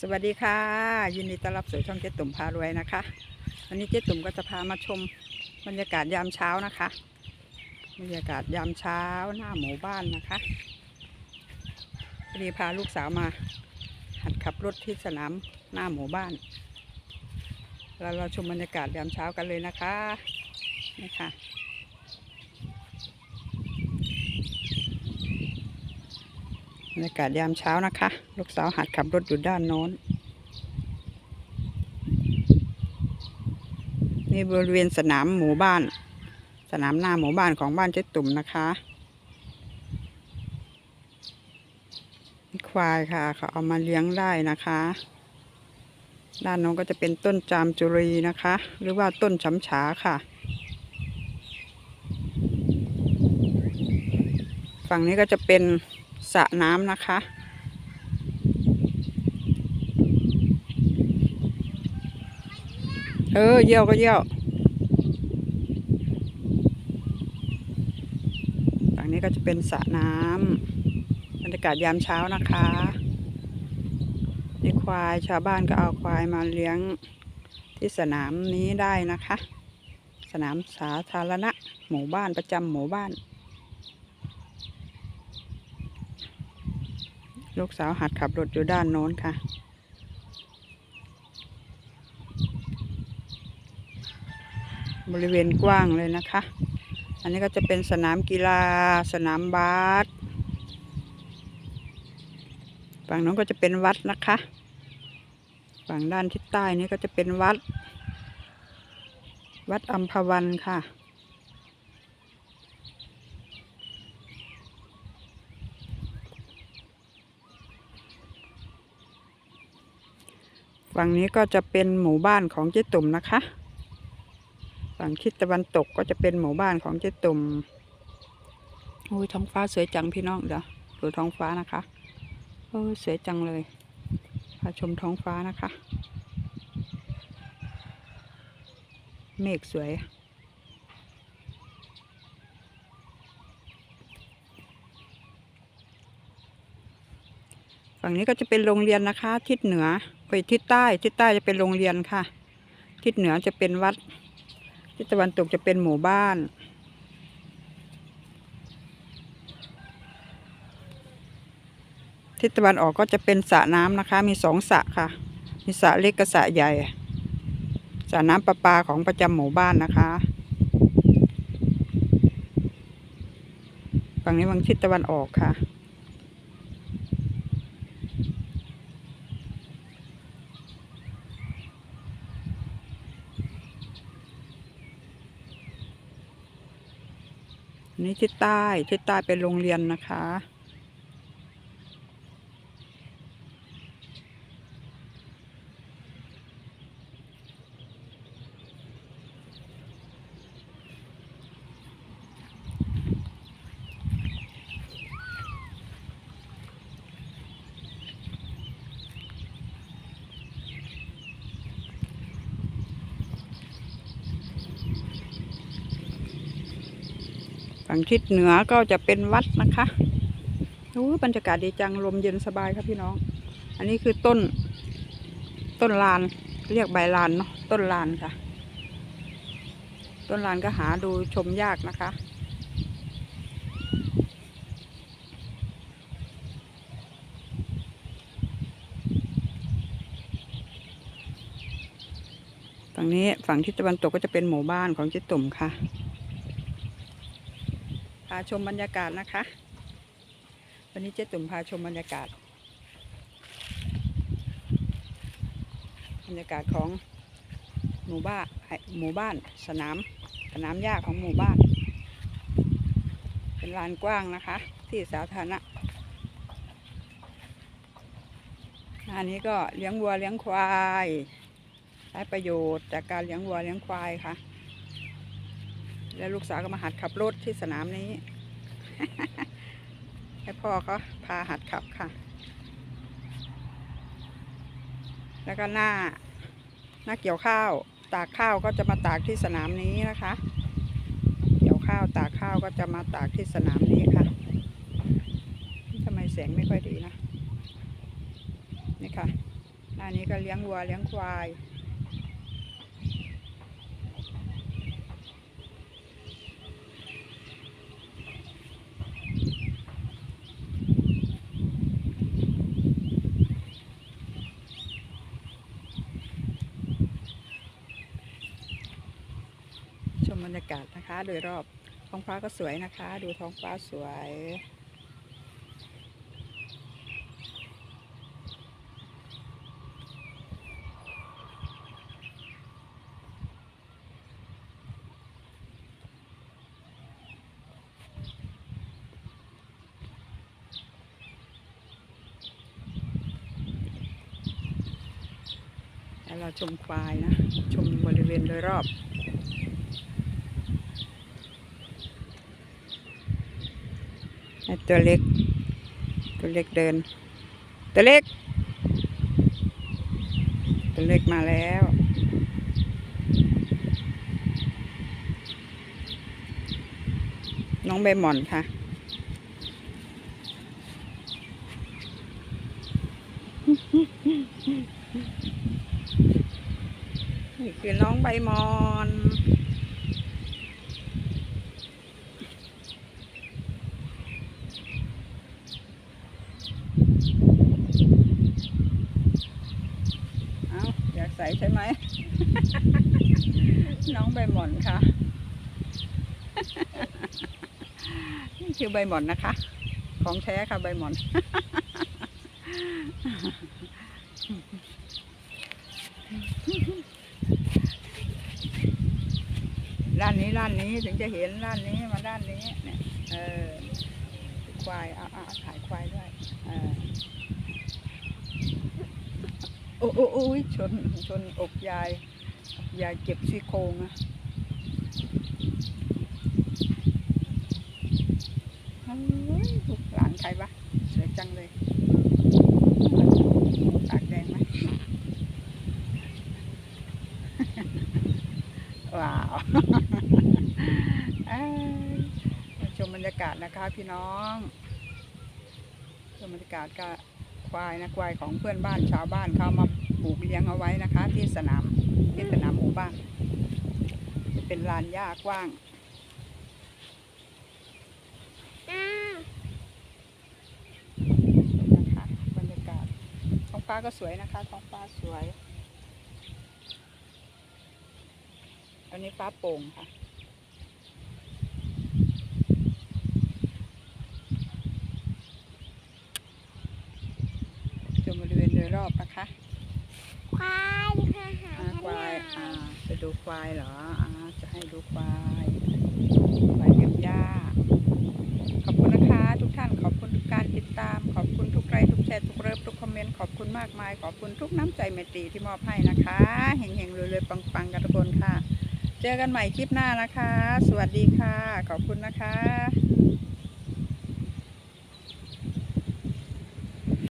สวัสดีค่ะ ยินดีต้อนรับสู่ช่องเจ๊ตุ่มพารวยนะคะ วันนี้เจ๊ตุ่มก็จะพามาชมบรรยากาศยามเช้านะคะบรรยากาศยามเช้าหน้าหมู่บ้านนะคะพอดีพาลูกสาวมา หัดขับรถที่สนามหน้าหมู่บ้านแล้วเราชมบรรยากาศยามเช้ากันเลยนะคะนี่ค่ะ บรรยากาศยามเช้านะคะ ลูกสาวหัดขับรถอยู่ด้านโน้น นี่บริเวณสนามหมู่บ้าน สนามหน้าหมู่บ้านของบ้านเจ๊ตุ่มนะคะนี่ควายค่ะเขาเอามาเลี้ยงได้นะคะ ด้านโน้นก็จะเป็นต้นจามจุรีนะคะ หรือว่าต้นฉำฉาค่ะฝั่งนี้ก็จะเป็น สระน้ำนะคะ เออเยี่ยวก็เยี่ยวฝั่งนี้ก็จะเป็นสระน้ำบรรยากาศยามเช้านะคะนี่ควายชาวบ้านก็เอาควายมาเลี้ยงที่สนามนี้ได้นะคะ สนามสาธารณะหมู่บ้านประจำหมู่บ้าน ลูกสาวหัดขับรถอยู่ด้านโน้นค่ะ บริเวณกว้างเลยนะคะ อันนี้ก็จะเป็นสนามกีฬา สนามบาสฝั่งโน้นก็จะเป็นวัดนะคะ ฝั่งด้านทิศใต้นี้ก็จะเป็นวัด วัดอัมพวันค่ะ ฝั่งนี้ก็จะเป็นหมู่บ้านของเจ๊ตุ่มนะคะ ฝั่งทิศตะวันตกก็จะเป็นหมู่บ้านของเจ๊ตุ่มโอ้ยท้องฟ้าสวยจังพี่น้องเดี๋ยวดูท้องฟ้านะคะโอ้ยสวยจังเลยพาชมท้องฟ้านะคะ เมฆสวย ฝั่งนี้ก็จะเป็นโรงเรียนนะคะ ทิศเหนือไปทิศใต้ทิศใต้จะเป็นโรงเรียนค่ะ ทิศเหนือจะเป็นวัด ทิศตะวันตกจะเป็นหมู่บ้าน ทิศตะวันออกก็จะเป็นสระน้ำนะคะ มีสองสระค่ะ มีสระเล็กกับสระใหญ่สระน้ำประปาของประจำหมู่บ้านนะคะฝั่งนี้วังทิศตะวันออกค่ะ ทิศใต้ ทิศใต้เป็นโรงเรียนนะคะ ฝั่งทิศเหนือก็จะเป็นวัดนะคะโอ้บรรยากาศดีจังลมเย็นสบายครับพี่น้อง อันนี้คือต้น ต้นลาน เรียกใบลานเนาะต้นลานค่ะ ต้นลานก็หาดูชมยากนะคะฝั่งนี้ฝั่งทิศตะวันตกก็จะเป็นหมู่บ้านของเจ๊ตุ่มค่ะาชมบรรยากาศนะคะ วันนี้เจ๊ตุ่มพาชมบรรยากาศ บรรยากาศของหมู่บ้านหมู่บ้านสนาม สนามหญ้าของหมู่บ้าน เป็นลานกว้างนะคะ ที่สาธารณะอันนี้ก็เลี้ยงวัวเลี้ยงควายใช้ประโยชน์จากการเลี้ยงวัวเลี้ยงควายค่ะ แล้วลูกสาวก็มาหัดขับรถที่สนามนี้ ให้พ่อเขาพาหัดขับค่ะ แล้วก็หน้าหน้าเกี่ยวข้าว ตากข้าวก็จะมาตากที่สนามนี้นะคะ เกี่ยวข้าวตากข้าวก็จะมาตากที่สนามนี้ค่ะทำไมแสงไม่ค่อยดีนะนี่ค่ะอันนี้ก็เลี้ยงวัวเลี้ยงควาย ช มบรรยากาศนะคะ โดยรอบท้องฟ้าก็สวยนะคะ ดูท้องฟ้าสวยแล้วเราชมควายนะ ชมบริเวณโดยรอบ ไอ้ตัวเล็ก ตัวเล็กเดิน ตัวเล็ก ตัวเล็กมาแล้วน้องใบหม่อนค่ะ นี่คือน้องใบหมอน เอาอยากใส่ใช่ ไหม น้องใบหม่อนค่ะ นี่คือใบหม่อนนะคะ ของแท้ค่ะใบหม่อน ด้านนี้ด้านนี้ถึงจะเห็นด้านนี้มาด้านนี้เนี่ยเออควายอาเอาเอาถ่ายควายด้วยเออ โอ้โอ้โอ้ยชนชนอกยายยายเจ็บซี่โครงอะเฮ้ยลูกหลานใครวะสวยจังเลยปากแดงไหมว้าวชมบรรยากาศนะคะพี่น้องชมบรรยากาศก็ ควายนะควายของเพื่อนบ้านชาวบ้านเขามาปลูกเลี้ยงเอาไว้นะคะ ที่สนามที่สนามหมู่บ้าน จะเป็นลานหญ้ากว้างนะคะบรรยากาศท้องฟ้าก็สวยนะคะท้องฟ้าสวยอันนี้ฟ้าโป่งค่ะ บริเวณโดยรอบนะคะ ควายค่ะหาอ่าขควายนาอ่าดจะดูควายเหรออ่าจะให้ดูควายควายเก็บหญ้าขอบคุณนะคะ ทุกท่านขอบคุณทุกการติดตาม ขอบคุณทุกไลค์ทุกแชร์ทุกเลิฟทุกคอมเมนต์ขอบคุณมากมาย ขอบคุณทุกน้ำใจเมตรีที่มอบให้นะคะเฮงๆรวยๆปังๆกันทุกคนค่ะ เจอกันใหม่คลิปหน้านะคะ สวัสดีค่ะ ขอบคุณนะคะ